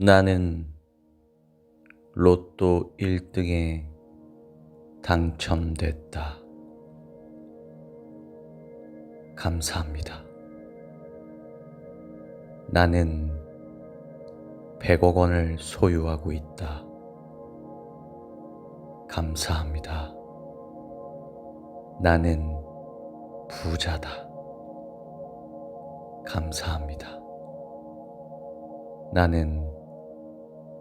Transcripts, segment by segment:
나는 로또 1등에 당첨됐다. 감사합니다. 나는 100억 원을 소유하고 있다. 감사합니다. 나는 부자다. 감사합니다. 나는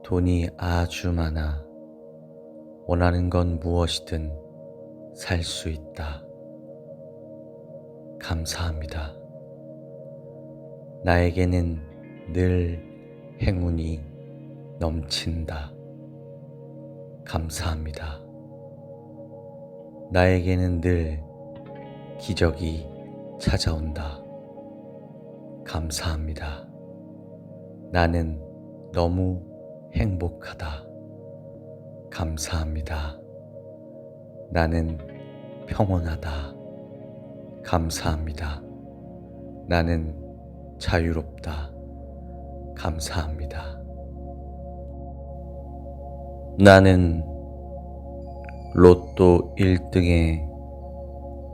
돈이 아주 많아 원하는 건 무엇이든 살 수 있다. 감사합니다. 나에게는 늘 행운이 넘친다. 감사합니다. 나에게는 늘 기적이 찾아온다. 감사합니다. 나는 너무 행복하다. 감사합니다. 나는 평온하다. 감사합니다. 나는 자유롭다. 감사합니다. 나는 로또 1등에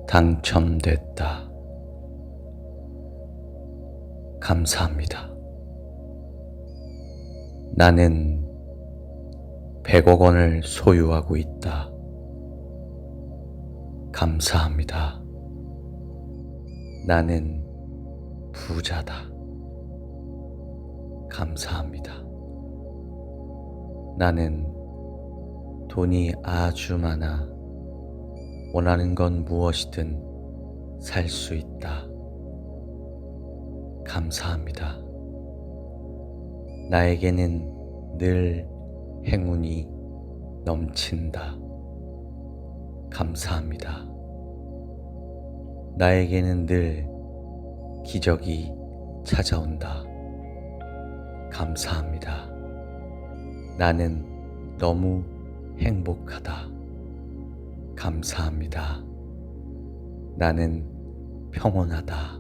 당첨됐다. 감사합니다. 나는 100억 원을 소유하고 있다. 감사합니다. 나는 부자다. 감사합니다. 나는 돈이 아주 많아 원하는 건 무엇이든 살 수 있다. 감사합니다. 나에게는 늘 행운이 넘친다. 감사합니다. 나에게는 늘 기적이 찾아온다. 감사합니다. 나는 너무 행복하다. 감사합니다. 나는 평온하다.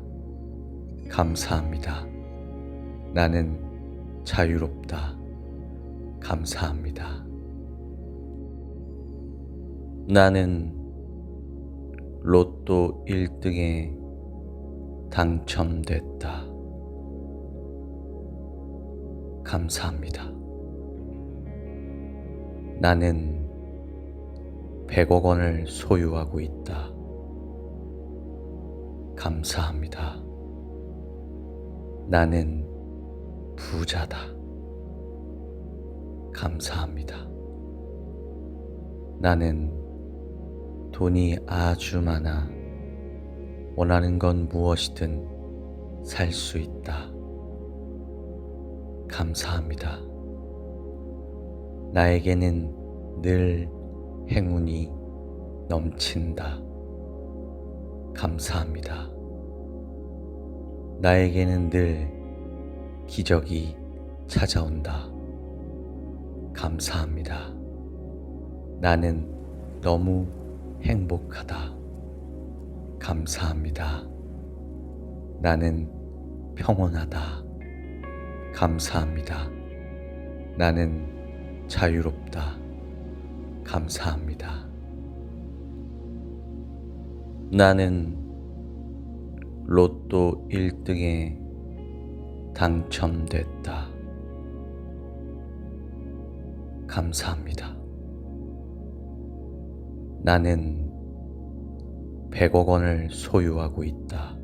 감사합니다. 나는 자유롭다. 감사합니다. 나는 로또 1등에 당첨됐다. 감사합니다. 나는 100억 원을 소유하고 있다. 감사합니다. 나는 부자다. 감사합니다. 나는 돈이 아주 많아 원하는 건 무엇이든 살 수 있다. 감사합니다. 나에게는 늘 행운이 넘친다. 감사합니다. 나에게는 늘 기적이 찾아온다. 감사합니다. 나는 너무 행복하다. 감사합니다. 나는 평온하다. 감사합니다. 나는 자유롭다. 감사합니다. 나는 로또 1등에 당첨됐다. 감사합니다. 나는 100억 원을 소유하고 있다.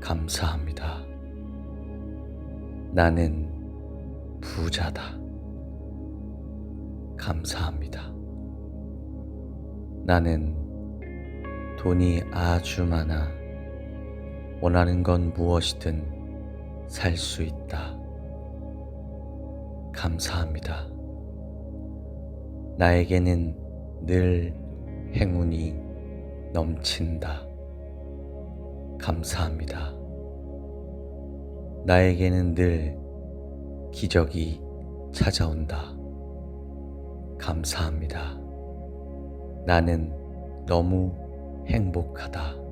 감사합니다. 나는 부자다. 감사합니다. 나는 돈이 아주 많아 원하는 건 무엇이든 살 수 있다. 감사합니다. 나에게는 늘 행운이 넘친다. 감사합니다. 나에게는 늘 기적이 찾아온다. 감사합니다. 나는 너무 행복하다.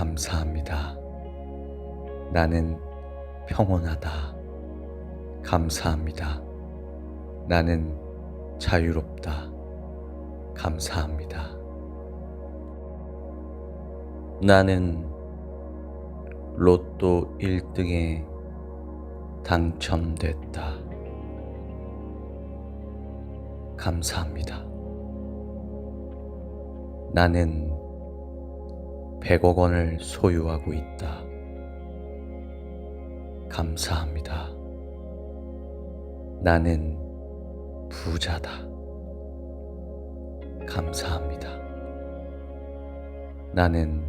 감사합니다. 나는 평온하다. 감사합니다. 나는 자유롭다. 감사합니다. 나는 로또 1등에 당첨됐다. 감사합니다. 나는 100억 원을 소유하고 있다. 감사합니다. 나는 부자다. 감사합니다. 나는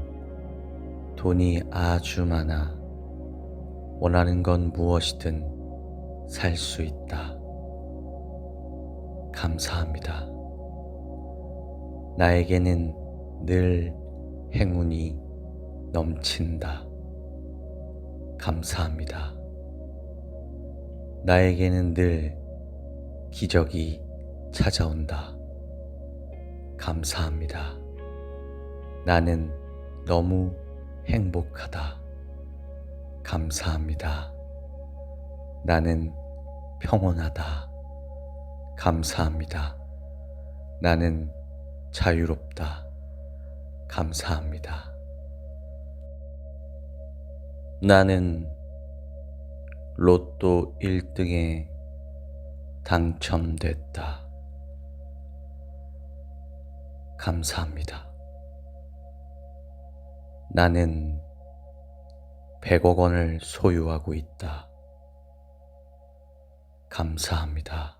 돈이 아주 많아 원하는 건 무엇이든 살 수 있다. 감사합니다. 나에게는 늘 행운이 넘친다. 감사합니다. 나에게는 늘 기적이 찾아온다. 감사합니다. 나는 너무 행복하다. 감사합니다. 나는 평온하다. 감사합니다. 나는 자유롭다. 감사합니다. 나는 로또 1등에 당첨됐다. 감사합니다. 나는 100억 원을 소유하고 있다. 감사합니다.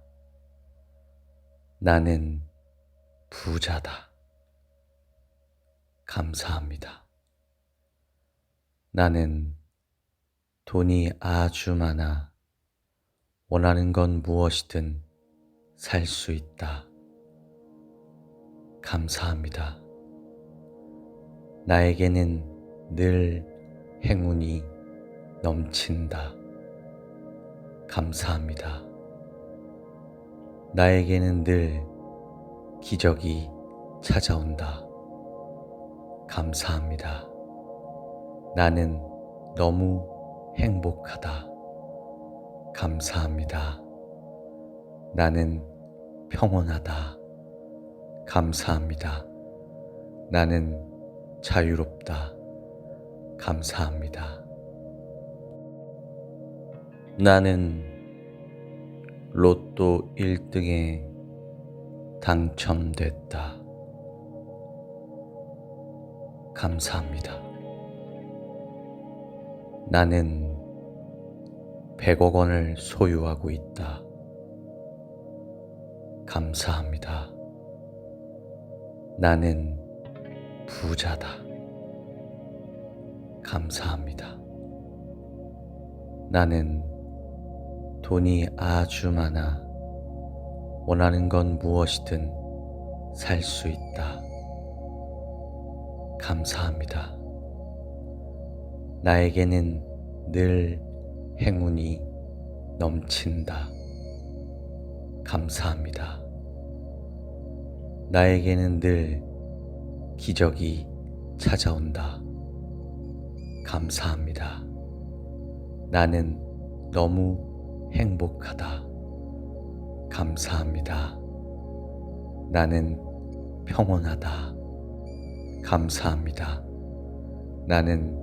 나는 부자다. 감사합니다. 나는 돈이 아주 많아 원하는 건 무엇이든 살 수 있다. 감사합니다. 나에게는 늘 행운이 넘친다. 감사합니다. 나에게는 늘 기적이 찾아온다. 감사합니다. 나는 너무 행복하다. 감사합니다. 나는 평온하다. 감사합니다. 나는 자유롭다. 감사합니다. 나는 로또 1등에 당첨됐다. 감사합니다. 나는 100억 원을 소유하고 있다. 감사합니다. 나는 부자다. 감사합니다. 나는 돈이 아주 많아 원하는 건 무엇이든 살 수 있다. 감사합니다. 나에게는 늘 행운이 넘친다. 감사합니다. 나에게는 늘 기적이 찾아온다. 감사합니다. 나는 너무 행복하다. 감사합니다. 나는 평온하다. 감사합니다. 나는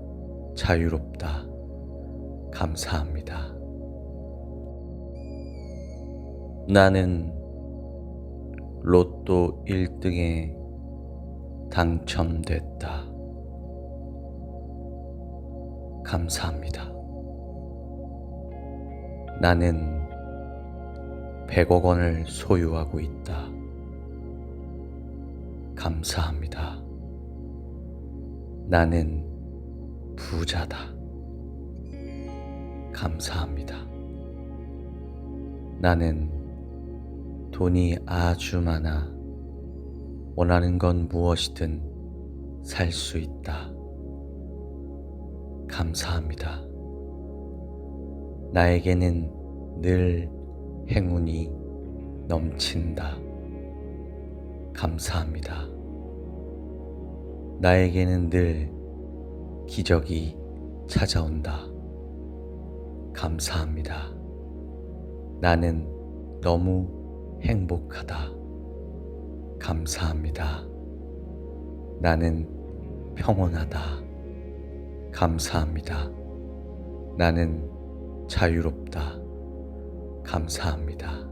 자유롭다. 감사합니다. 나는 로또 1등에 당첨됐다. 감사합니다. 나는 100억 원을 소유하고 있다. 감사합니다. 나는 부자다. 감사합니다. 나는 돈이 아주 많아 원하는 건 무엇이든 살 수 있다. 감사합니다. 나에게는 늘 행운이 넘친다. 감사합니다. 나에게는 늘 기적이 찾아온다. 감사합니다. 나는 너무 행복하다. 감사합니다. 나는 평온하다. 감사합니다. 나는 자유롭다. 감사합니다.